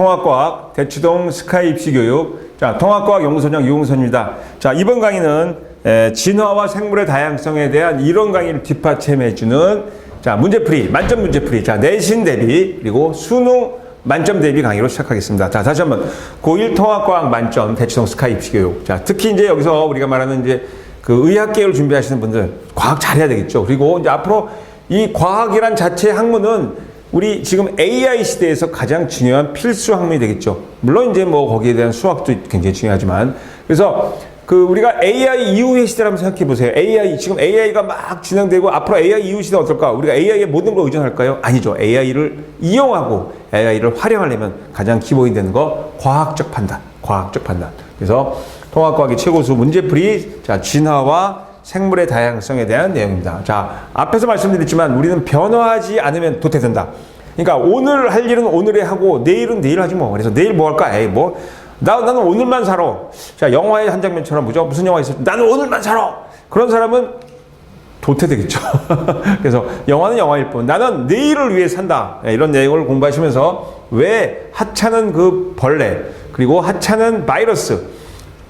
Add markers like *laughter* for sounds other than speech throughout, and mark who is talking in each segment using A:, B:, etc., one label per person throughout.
A: 통합과학 대치동 스카이 입시교육 자 통합과학 연구소장 유홍선입니다. 자 이번 강의는 에, 진화와 생물의 다양성에 대한 이론 강의를 뒷받침해주는 자 문제풀이 만점 문제풀이 자 내신 대비 그리고 수능 만점 대비 강의로 시작하겠습니다. 자 다시 한번 고1 통합과학 만점 대치동 스카이 입시 교육 자 특히 이제 여기서 우리가 말하는 이제 그 의학 계열 준비하시는 분들 과학 잘해야 되겠죠. 그리고 이제 앞으로 이 과학이란 자체 학문은 우리 지금 AI 시대에서 가장 중요한 필수 학문이 되겠죠. 물론 이제 뭐 거기에 대한 수학도 굉장히 중요하지만 그래서 그 우리가 AI 이후의 한번 생각해 보세요. AI 지금 AI가 막 진행되고 앞으로 AI 이후 시대 어떨까? 우리가 AI에 모든 걸 의존할까요? 아니죠. AI를 이용하고 AI를 활용하려면 가장 기본이 되는 거 과학적 판단, 과학적 판단. 그래서 통합과학의 최고수 문제풀이 자 진화와 생물의 다양성에 대한 내용입니다. 자, 앞에서 말씀드렸지만 우리는 변화하지 않으면 도태된다. 그러니까 오늘 할 일은 오늘에 하고 내일은 내일 하지 뭐. 그래서 내일 뭐 할까? 에이, 뭐. 나, 나는 오늘만 살아. 자, 영화의 한 장면처럼 뭐죠? 무슨 영화 있었죠? 나는 오늘만 살아. 그런 사람은 도태되겠죠. *laughs* 그래서 영화는 영화일 뿐. 나는 내일을 위해 산다. 예, 이런 내용을 공부하시면서 왜 하찮은 그 벌레, 그리고 하찮은 바이러스,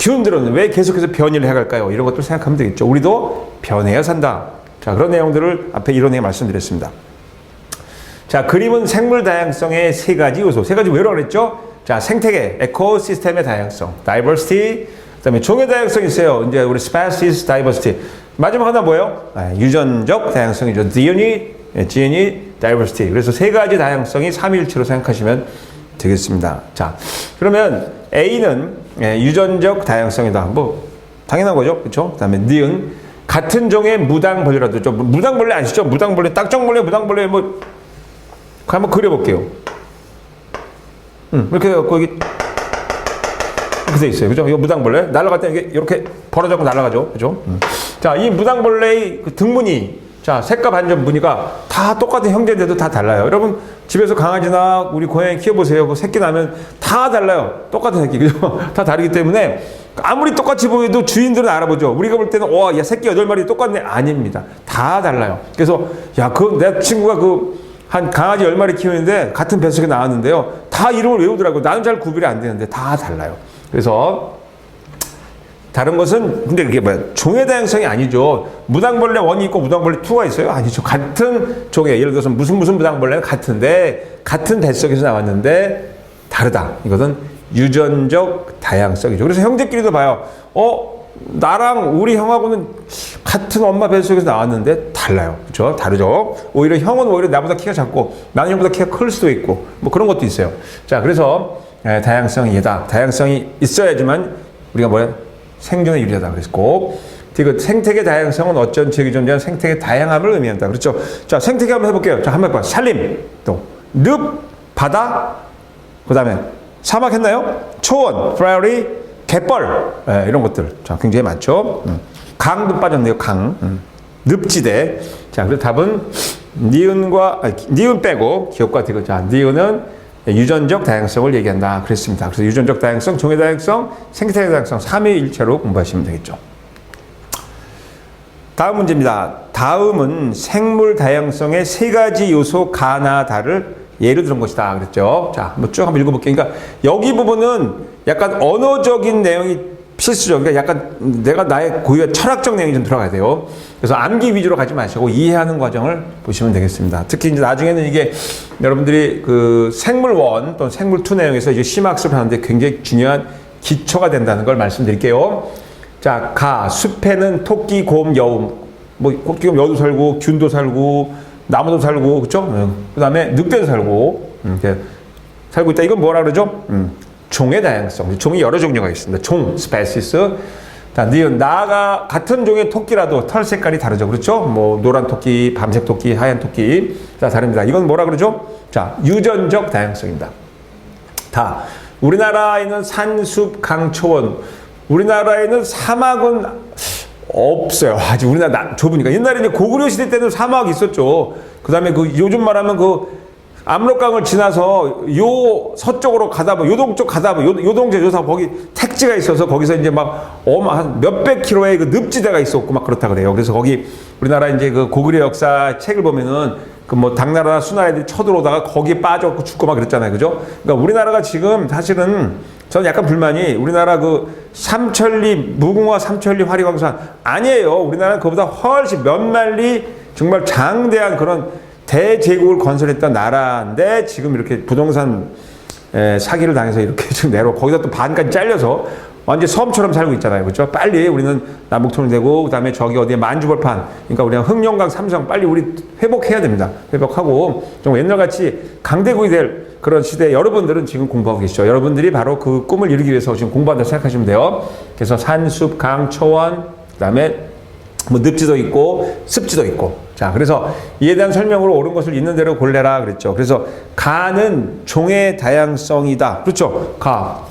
A: 균들은 왜 계속해서 변이를 해갈까요? 이런 것들 생각하면 되겠죠. 우리도 변해야 산다. 자, 그런 내용들을 앞에 이론에 말씀드렸습니다. 자, 그림은 생물 다양성의 세 가지 요소. 세 가지 왜라고 그랬죠? 자, 생태계, 에코시스템의 다양성, diversity, 그 다음에 종의 다양성이 있어요. 이제 우리 species diversity. 마지막 하나 뭐예요? 아, 유전적 다양성이죠. DNA, DNA diversity. 그래서 세 가지 다양성이 삼일체로 생각하시면 되겠습니다. 자, 그러면 A는 예, 유전적 다양성이다. 뭐 당연한 거죠, 그렇죠? 그다음에 니은 같은 종의 무당벌레라도 좀 무당벌레 아시죠? 무당벌레, 딱정벌레, 무당벌레 뭐 한번 그려볼게요. 음, 이렇게 해갖고 여기 이렇게 돼 있어요, 그죠? 이거 무당벌레 날아갈 때 이게 이렇게 벌어져고 날아가죠, 그죠? 음. 자, 이 무당벌레의 그 등무늬 자, 색과 반전 무늬가 다 똑같은 형제인데도 다 달라요. 여러분, 집에서 강아지나 우리 고양이 키워보세요. 그 새끼 나면 다 달라요. 똑같은 새끼. 그죠? *laughs* 다 다르기 때문에 아무리 똑같이 보여도 주인들은 알아보죠. 우리가 볼 때는, 와, 야, 새끼 여덟 마리 똑같네. 아닙니다. 다 달라요. 그래서, 야, 그, 내 친구가 그, 한 강아지 열 마리 키우는데 같은 뱃속에 나왔는데요. 다 이름을 외우더라고요. 나는 잘 구별이 안 되는데 다 달라요. 그래서, 다른 것은 근데 그게 뭐야 종의 다양성이 아니죠. 무당벌레 원이 있고 무당벌레 투가 있어요? 아니죠. 같은 종의 예를 들어서 무슨 무슨 무당벌레가 같은데 같은 뱃속에서 나왔는데 다르다. 이것은 유전적 다양성이죠. 그래서 형제끼리도 봐요. 어 나랑 우리 형하고는 같은 엄마 뱃속에서 나왔는데 달라요. 그렇죠 다르죠? 오히려 형은 오히려 나보다 키가 작고 나는 형보다 키가 클 수도 있고 뭐 그런 것도 있어요. 자 그래서 에, 다양성이다. 다양성이 있어야지만 우리가 뭐야 생존에 유리하다 그랬고 그 생태계 다양성은 어쩐 지역이 존재하는 생태계 다양함을 의미한다. 그렇죠? 자, 생태계 한번 해볼게요. 자, 한번 봐. 산림, 또 늪, 바다, 그 다음에 사막 했나요? 초원, 프라이어리, 갯벌, 예, 이런 것들. 자, 굉장히 많죠. 음. 강도 빠졌네요. 강, 음. 늪지대. 자, 그래서 답은 니은과 아니, 니은 빼고 기업과 디귿. 자, 니은은 유전적 다양성을 얘기한다. 그랬습니다. 그래서 유전적 다양성, 종의 다양성, 생태계 다양성 3위일체로 공부하시면 되겠죠. 다음 문제입니다. 다음은 생물 다양성의 세 가지 요소 가나 다를 예를 들은 것이다. 그랬죠. 자, 한번 쭉 한번 읽어볼게요. 그러니까 여기 부분은 약간 언어적인 내용이 필수죠. 그러니까 약간 내가 나의 고유의 철학적 내용이 좀 들어가야 돼요. 그래서 암기 위주로 가지 마시고 이해하는 과정을 보시면 되겠습니다. 특히 이제 나중에는 이게 여러분들이 그 생물 원 또는 생물 투 내용에서 이제 심학습을 하는데 굉장히 중요한 기초가 된다는 걸 말씀드릴게요. 자, 가, 숲에는 토끼, 곰, 여움. 뭐, 토끼, 곰, 여도 살고, 균도 살고, 나무도 살고, 그죠? 그 다음에 늑대도 살고, 음, 이렇게 살고 있다. 이건 뭐라 그러죠? 음, 종의 다양성. 종이 여러 종류가 있습니다. 종, 스페시스. 나가 같은 종의 토끼라도 털 색깔이 다르죠. 그렇죠? 뭐, 노란 토끼, 밤색 토끼, 하얀 토끼. 자, 다릅니다. 이건 뭐라 그러죠? 자, 유전적 다양성입니다. 다. 우리나라에 는 산, 숲, 강, 초원. 우리나라에는 사막은 없어요. 아직 우리나라 나, 좁으니까. 옛날에 고구려 시대 때는 사막이 있었죠. 그 다음에 그 요즘 말하면 그 압록강을 지나서 요 서쪽으로 가다 보면 요동 쪽 가다 보면 요, 동제 요사 거기 택지가 있어서 거기서 이제 막 어마 한 몇백 킬로의 그 늪지대가 있었고 막 그렇다 그래요. 그래서 거기 우리나라 이제 그 고구려 역사 책을 보면은 그 뭐 당나라나 수나라들이 쳐들어오다가 거기에 빠져갖고 죽고 막 그랬잖아요. 그죠? 그러니까 우리나라가 지금 사실은 저는 약간 불만이 우리나라 그 삼천리 무궁화 삼천리 화리광산 아니에요. 우리나라는 그보다 훨씬 몇 만리 정말 장대한 그런 대제국을 건설했던 나라인데 지금 이렇게 부동산 에, 사기를 당해서 이렇게 *laughs* 지금 내려 거기다 또 반까지 잘려서 완전 섬처럼 살고 있잖아요. 그렇죠? 빨리 우리는 남북 통일 되고 그다음에 저기 어디에 만주벌판 그러니까 우리가 흥룡강 삼성 빨리 우리 회복해야 됩니다. 회복하고 좀 옛날같이 강대국이 될 그런 시대에 여러분들은 지금 공부하고 계시죠. 여러분들이 바로 그 꿈을 이루기 위해서 지금 공부한다고 생각하시면 돼요. 그래서 산, 숲, 강, 초원 그다음에 뭐 늪지도 있고 습지도 있고 자 그래서 이에 대한 설명으로 옳은 것을 있는 대로 골래라 그랬죠. 그래서 가는 종의 다양성이다. 그렇죠? 가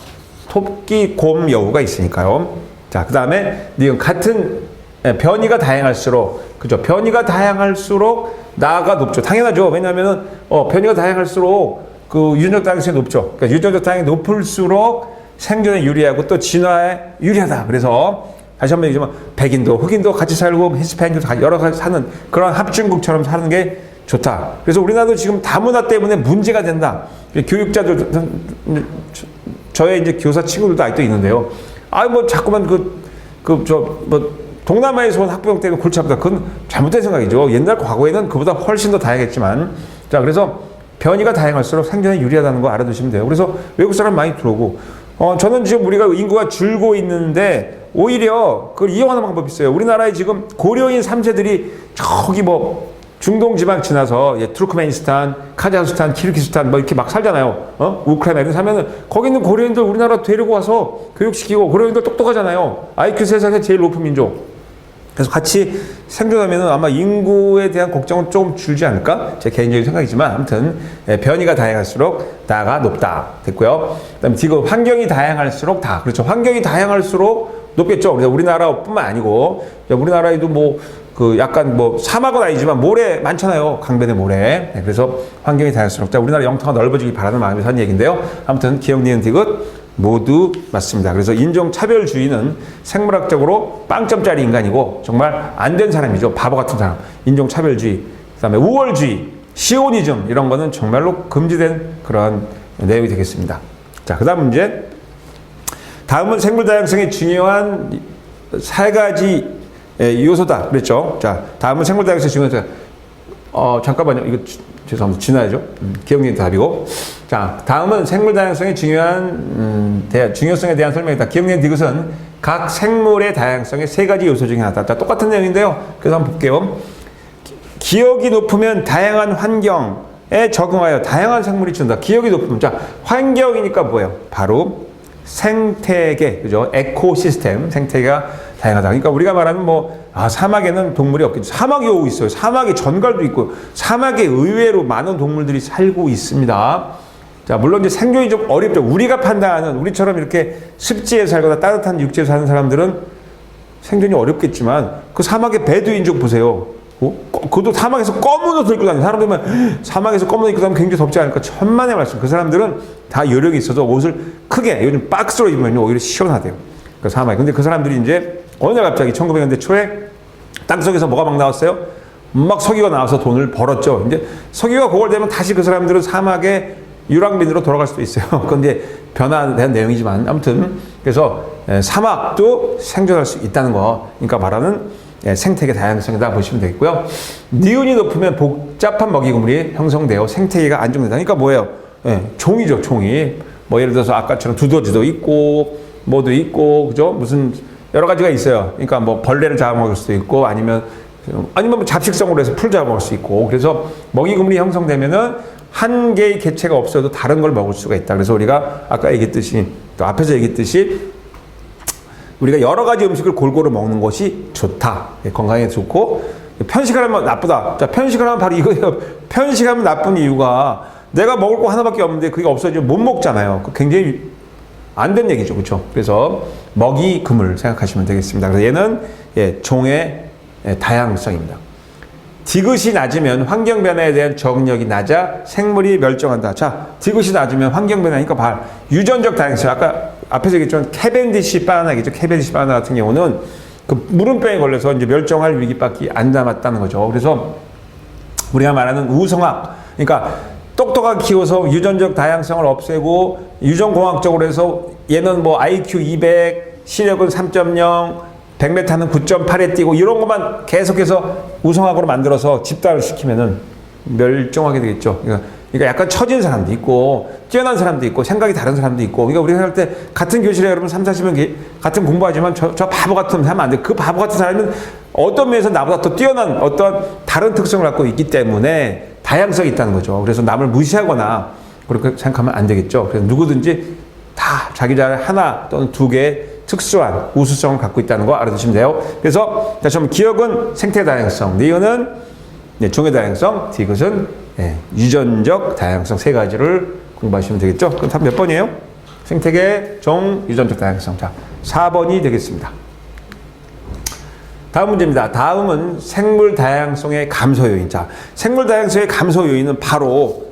A: 토끼 곰 여우가 있으니까요. 자 그 다음에 니은 같은 예, 변이가 다양할수록 그죠? 변이가 다양할수록 나가 높죠. 당연하죠. 왜냐하면은 어 변이가 다양할수록 그 유전적 다양성이 높죠. 그러니까 유전적 다양이 높을수록 생존에 유리하고 또 진화에 유리하다. 그래서 다시 한번 얘기하면 백인도 흑인도 같이 살고 히스패닉도 다 여러 가지 사는 그런 합중국처럼 사는 게 좋다. 그래서 우리나라도 지금 다문화 때문에 문제가 된다. 교육자들 저의 이제 교사 친구들도 아직도 있는데요. 아뭐 자꾸만 그 그 저 뭐 동남아에서 온 학부형 때문에 골치 아프다. 그건 잘못된 생각이죠. 옛날 과거에는 그보다 훨씬 더 다양했지만 자 그래서 변이가 다양할수록 생존에 유리하다는 거 알아두시면 돼요. 그래서 외국 사람 많이 들어오고 어 저는 지금 우리가 인구가 줄고 있는데 오히려 그걸 이용하는 방법이 있어요. 우리나라에 지금 고려인 3세들이 저기 뭐 중동 지방 지나서 예, 투르크메니스탄, 카자흐스탄, 키르기스탄 뭐 이렇게 막 살잖아요. 어? 우크라이나 이런 데 사면은 거기 있는 고려인들 우리나라 데리고 와서 교육시키고 고려인들 똑똑하잖아요. IQ 세상에 제일 높은 민족. 그래서 같이 생존하면 아마 인구에 대한 걱정은 조금 줄지 않을까? 제 개인적인 생각이지만 아무튼 예, 변이가 다양할수록 다가 높다 됐고요. 그다음에 지금 환경이 다양할수록 다 그렇죠. 환경이 다양할수록 높겠죠. 그래서 우리나라뿐만 아니고 우리나라에도 뭐 그 약간 뭐 사막은 아니지만 모래 많잖아요. 강변에 모래. 네, 그래서 환경이 다양할수록 자 우리나라 영토가 넓어지길 바라는 마음에서 하는 얘기인데요. 아무튼 기억 니은 디귿 모두 맞습니다. 그래서 인종차별주의는 생물학적으로 빵점짜리 인간이고 정말 안 된 사람이죠. 바보 같은 사람. 인종차별주의, 그다음에 우월주의, 시오니즘 이런 거는 정말로 금지된 그런 내용이 되겠습니다. 자, 그다음 문제. 다음은 생물 다양성의 중요한 세 가지 예, 요소다. 그랬죠. 자, 다음은 생물 다양성의 중요한 어, 잠깐만요. 이거 지- 죄송합니다. 지나야죠. 음, 기억님 답이고. 자, 다음은 생물 다양성의 중요한, 음, 대, 중요성에 대한 설명이다. 기억님 디귿은 각 생물의 다양성의 세 가지 요소 중에 하나다. 자, 똑같은 내용인데요. 그래서 한번 볼게요. 기- 기억이 높으면 다양한 환경에 적응하여 다양한 생물이 준다. 기억이 높으면. 자, 환경이니까 뭐예요? 바로 생태계, 그죠? 에코시스템, 생태계가 다양하다. 그러니까 우리가 말하는 뭐, 아, 사막에는 동물이 없겠죠. 사막이 오고 있어요. 사막에 전갈도 있고, 사막에 의외로 많은 동물들이 살고 있습니다. 자, 물론 이제 생존이 좀 어렵죠. 우리가 판단하는, 우리처럼 이렇게 습지에 살거나 따뜻한 육지에 사는 사람들은 생존이 어렵겠지만, 그 사막의 베두인족 보세요. 어? 거- 그것도 사막에서 검은 옷을 입고 다니는 사람들은 사막에서 검은 옷 입고 다니면 굉장히 덥지 않을까 천만의 말씀 그 사람들은 다 여력이 있어서 옷을 크게 요즘 박스로 입으면 오히려 시원하대요 그 사막에 근데 그 사람들이 이제 어느 날 갑자기 1900년대 초에 땅속에서 뭐가 막 나왔어요? 막 석유가 나와서 돈을 벌었죠. 이제 석유가 고갈되면 다시 그 사람들은 사막의 유랑민으로 돌아갈 수도 있어요. *laughs* 그건 이제 대한 내용이지만 아무튼 그래서 에, 사막도 생존할 수 있다는 거. 그러니까 말하는 예, 생태계 다양성이다 보시면 되겠고요. 니은이 높으면 복잡한 먹이구물이 형성되어 생태계가 안정된다. 그러니까 뭐예요? 예, 종이죠, 종이. 뭐 예를 들어서 아까처럼 두더지도 있고 뭐도 있고 그죠? 무슨 여러 가지가 있어요. 그러니까 뭐 벌레를 잡아먹을 수도 있고 아니면 아니면 뭐 잡식성으로 해서 풀 잡아먹을 수 있고 그래서 먹이구물이 형성되면은 한 개의 개체가 없어도 다른 걸 먹을 수가 있다. 그래서 우리가 아까 얘기했듯이 또 앞에서 얘기했듯이 우리가 여러 가지 음식을 골고루 먹는 것이 좋다. 예, 건강에 좋고 편식을 하면 나쁘다. 자, 편식을 하면 바로 이거예요. *laughs* 편식하면 나쁜 이유가 내가 먹을 거 하나밖에 없는데 그게 없어지면 못 먹잖아요. 그 굉장히 안 된 얘기죠. 그렇죠? 그래서 먹이 금을 생각하시면 되겠습니다. 그래서 얘는 예, 종의 예, 다양성입니다. 디귿이 낮으면 환경 변화에 대한 적응력이 낮아 생물이 멸종한다. 자, 디귿이 낮으면 환경 변화니까 봐. 유전적 다양성. 아까 앞에서 얘기했지만 캐벤디시 바나나겠죠. 캐벤디시 바나나 같은 경우는 그 물음병에 걸려서 이제 멸종할 위기밖에 안 남았다는 거죠. 그래서 우리가 말하는 우성학. 그러니까 똑똑하게 키워서 유전적 다양성을 없애고 유전공학적으로 해서 얘는 뭐 IQ 200, 시력은 3.0, 100m는 9.8에 뛰고 이런 것만 계속해서 우성학으로 만들어서 집단을 시키면은 멸종하게 되겠죠. 그러니까, 그러니까 약간 처진 사람도 있고 뛰어난 사람도 있고 생각이 다른 사람도 있고 그러니까 우리가 할때 같은 교실에 여러분 3, 40명 계- 같은 공부하지만 저, 저 바보 같은 사람 안 돼. 그 바보 같은 사람은 어떤 면에서 나보다 더 뛰어난 어떤 다른 특성을 갖고 있기 때문에 다양성이 있다는 거죠. 그래서 남을 무시하거나 그렇게 생각하면 안 되겠죠. 그래서 누구든지 다 자기 자리 하나 또는 두 개의 특수한 우수성을 갖고 있다는 거 알아두시면 돼요. 그래서 다시 한번 기억은 생태 다양성, 니은은 네, 종의 다양성, 디귿은 네, 유전적 다양성 세 가지를 공부하시면 되겠죠. 그럼 답 몇 번이에요? 생태계, 종, 유전적 다양성. 자, 4번이 되겠습니다. 다음 문제입니다. 다음은 생물 다양성의 감소 요인. 자, 생물 다양성의 감소 요인은 바로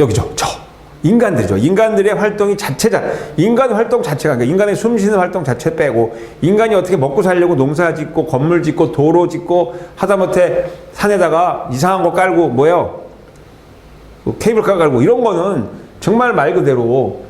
A: 여기죠. 저. 인간들이죠. 인간들의 활동이 자체 자, 인간 활동 자체가, 그러니까 인간의 숨 쉬는 활동 자체 빼고, 인간이 어떻게 먹고 살려고 농사 짓고, 건물 짓고, 도로 짓고, 하다못해 산에다가 이상한 거 깔고, 뭐예요? 그 케이블카 깔고, 이런 거는 정말 말 그대로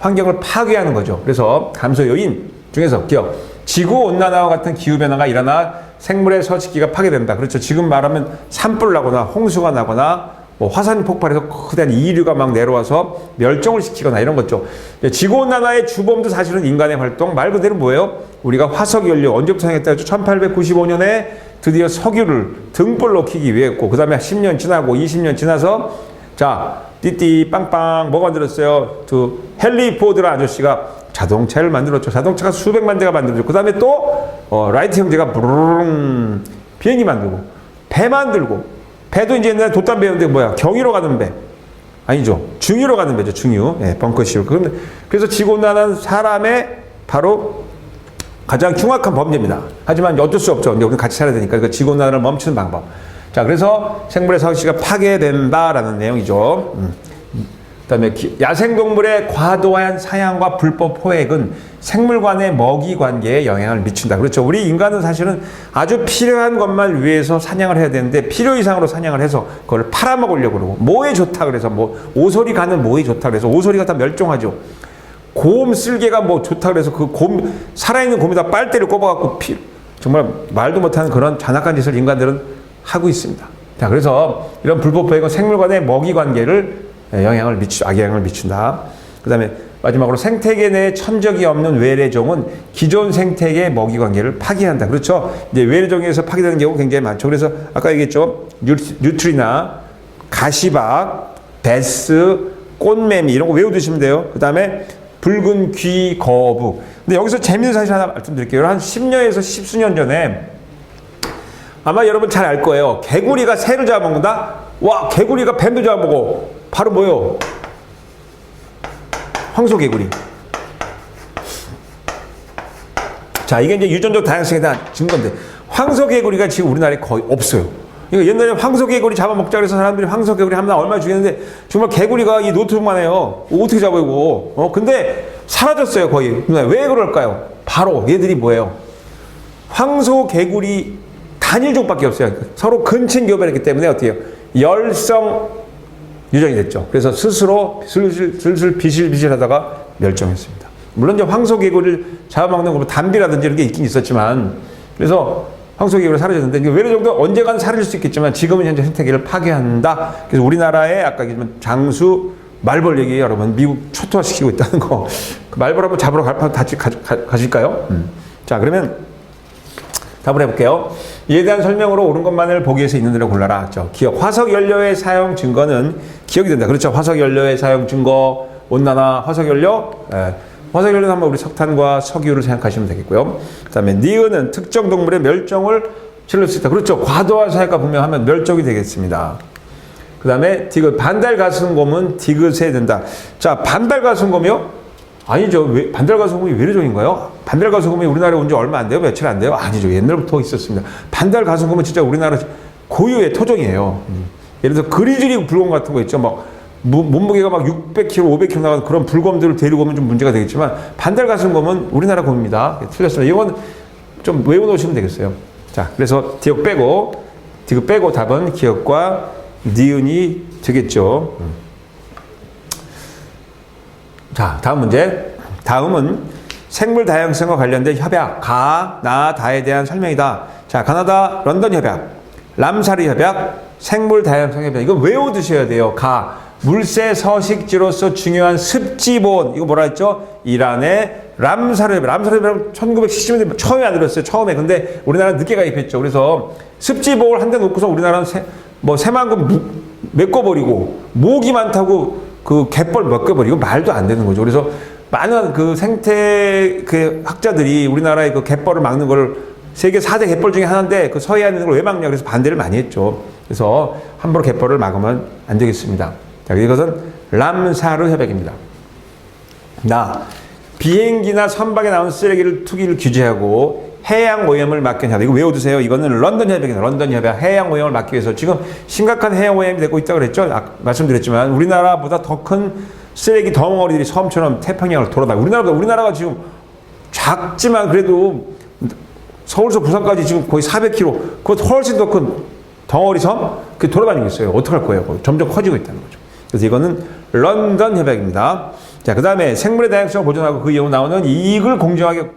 A: 환경을 파괴하는 거죠. 그래서 감소 요인 중에서 기억. 지구 온난화와 같은 기후 변화가 일어나 생물의 서식기가 파괴된다. 그렇죠. 지금 말하면 산불 나거나 홍수가 나거나 뭐 화산 폭발해서 거대한 이류가 막 내려와서 멸종을 시키거나 이런 거죠. 지구 온난화의 주범도 사실은 인간의 활동 말 그대로 뭐예요? 우리가 화석 연료 언제부터 사용했다 했죠? 1895년에 드디어 석유를 등불 넣기 위해 했고 그 다음에 10년 지나고 20년 지나서 자 띠띠 빵빵 뭐가 만들었어요? 그 헨리 포드라 아저씨가 자동차를 만들었죠. 자동차가 수백만 대가 만들어졌고 그다음에 또 어, 라이트 형제가 부르릉 비행기 만들고 배 만들고 배도 이제 옛날에 돛담 배였는데 뭐야 경유로 가는 배 아니죠 중유로 가는 배죠 중유 예, 벙커시로 그래서 지구온난화는 사람의 바로 가장 흉악한 범죄입니다. 하지만 어쩔 수 없죠. 우리는 같이 살아야 되니까 그 지구온난화를 멈추는 방법. 자 그래서 생물의 서식지가 파괴된다라는 내용이죠. 음. 그다음에 기- 야생동물의 과도한 사냥과 불법 포획은 생물 간의 먹이 관계에 영향을 미친다. 그렇죠. 우리 인간은 사실은 아주 필요한 것만 위해서 사냥을 해야 되는데 필요 이상으로 사냥을 해서 그걸 팔아먹으려고 그러고 뭐에 좋다 그래서 뭐 오소리 가는 뭐에 좋다 그래서 오소리가 다 멸종하죠. 곰 쓸개가 뭐 좋다 그래서 그 곰 살아있는 곰에다 빨대를 꼽아갖고 피, 정말 말도 못하는 그런 잔악한 짓을 인간들은 하고 있습니다. 자 그래서 이런 불법 포획은 생물 간의 먹이 관계를 영향을 미치 악영향을 미친다. 그 다음에 마지막으로 생태계 내에 천적이 없는 외래종은 기존 생태계 먹이 관계를 파괴한다. 그렇죠? 이제 외래종에서 파괴되는 경우 굉장히 많죠. 그래서 아까 얘기했죠. 뉴, 뉴트리나 가시박, 베스, 꽃매미 이런 거 외워두시면 돼요. 그 다음에 붉은 귀, 거북. 근데 여기서 재밌는 사실 하나 말씀드릴게요. 한 10년에서 10수년 전에 아마 여러분 잘 알 거예요. 개구리가 새를 잡아먹는다? 와, 개구리가 뱀도 잡아먹어. 바로 뭐요? 황소개구리. 자, 이게 이제 유전적 다양성에 대한 증거인데, 황소개구리가 지금 우리나라에 거의 없어요. 그러니까 옛날에 황소개구리 잡아먹자 그래서 사람들이 황소개구리 하면 얼마 죽였는데, 정말 개구리가 이 노트북만 해요. 어떻게 잡아요, 이거? 어, 근데 사라졌어요, 거의. 왜 그럴까요? 바로 얘들이 뭐예요? 황소개구리 단일종밖에 없어요. 서로 근친 교배했기 때문에 해요? 열성 유전이 됐죠. 그래서 스스로 슬슬, 슬슬 비실비실 하다가 멸종했습니다. 물론 이제 황소개구리를 잡아먹는 거, 뭐 담비라든지 이런 게 있긴 있었지만, 그래서 황소개구리가 사라졌는데, 외래 정도 언젠가는 사라질 수 있겠지만, 지금은 현재 생태계를 파괴한다. 그래서 우리나라에 아까 얘기했지만 장수, 말벌 얘기 여러분, 미국 초토화시키고 있다는 거. 그 말벌 한번 잡으러 갈, 같이 가, 가, 가실까요? 음. 자, 그러면 답을 해볼게요. 이에 대한 설명으로 옳은 것만을 보기 위해서 있는 대로 골라라. 저 기억. 화석 연료의 사용 증거는 기억이 된다. 그렇죠. 화석 연료의 사용 증거, 온난화, 화석 연료. 예. 화석 연료는 한번 우리 석탄과 석유를 생각하시면 되겠고요. 그다음에 니은은 특정 동물의 멸종을 치를 수 있다. 그렇죠. 과도한 사용과 분명하면 멸종이 되겠습니다. 그 다음에 디귿 반달 가슴곰은 디귿에 된다. 자 반달 가슴곰이요? 아니죠. 왜, 반달 가슴곰이 외래종인가요? 반달 가슴곰이 우리나라에 온 지 얼마 안 돼요? 며칠 안 돼요? 아니죠. 옛날부터 있었습니다. 반달 가슴곰은 진짜 우리나라 고유의 토종이에요. 음. 예를 들어서 그리즐리 불곰 같은 거 있죠. 막 무- 몸무게가 막 600kg, 500kg 나가는 그런 불곰들을 데리고 오면 좀 문제가 되겠지만 반달 가슴곰은 우리나라 곰입니다. 틀렸습니다. 이건 좀 외워놓으시면 되겠어요. 자, 그래서 디귿 빼고 디귿 빼고 답은 기억과 니은이 되겠죠. 자, 다음 문제. 다음은 생물 다양성과 관련된 협약, 가, 나, 다에 대한 설명이다. 자, 가나다 런던 협약, 람사르 협약, 생물 다양성 협약. 이거 외워두셔야 돼요. 가, 물새 서식지로서 중요한 습지본. 이거 뭐라 했죠? 이란의 람사르 협약. 람사르 협약 1970년대 처음에 만들었어요. 처음에. 근데 우리나라는 늦게 가입했죠. 그래서 습지복을 한대 놓고서 우리나라는 새, 뭐 새만금 무- 메꿔버리고 모기 많다고 그 갯벌 먹겨버리고 말도 안 되는 거죠. 그래서 많은 그 생태 그 학자들이 우리나라의 그 갯벌을 막는 걸 세계 4대 갯벌 중에 하나인데 그 서해안에 있는 걸 왜 막냐 그래서 반대를 많이 했죠. 그래서 함부로 갯벌을 막으면 안 되겠습니다. 자, 이것은 람사르 협약입니다. 나 비행기나 선박에 나온 쓰레기를 투기를 규제하고 해양 오염을 막기 위해서 이거 외워두세요. 이거는 런던 협약입니다. 런던 협약 해양 오염을 막기 위해서 지금 심각한 해양 오염이 되고 있다고 그랬죠. 아, 말씀드렸지만 우리나라보다 더 큰 쓰레기 덩어리들이 섬처럼 태평양을 돌아다니고 우리나라보다 우리나라가 지금 작지만 그래도 서울에서 부산까지 지금 거의 400km 그것 훨씬 더 큰 덩어리 섬 그 돌아다니고 있어요. 어떡할 거예요? 그거 점점 커지고 있다는 거죠. 그래서 이거는 런던 협약입니다. 자, 그 다음에 생물의 다양성을 보존하고 그 이후 나오는 이익을 공정하게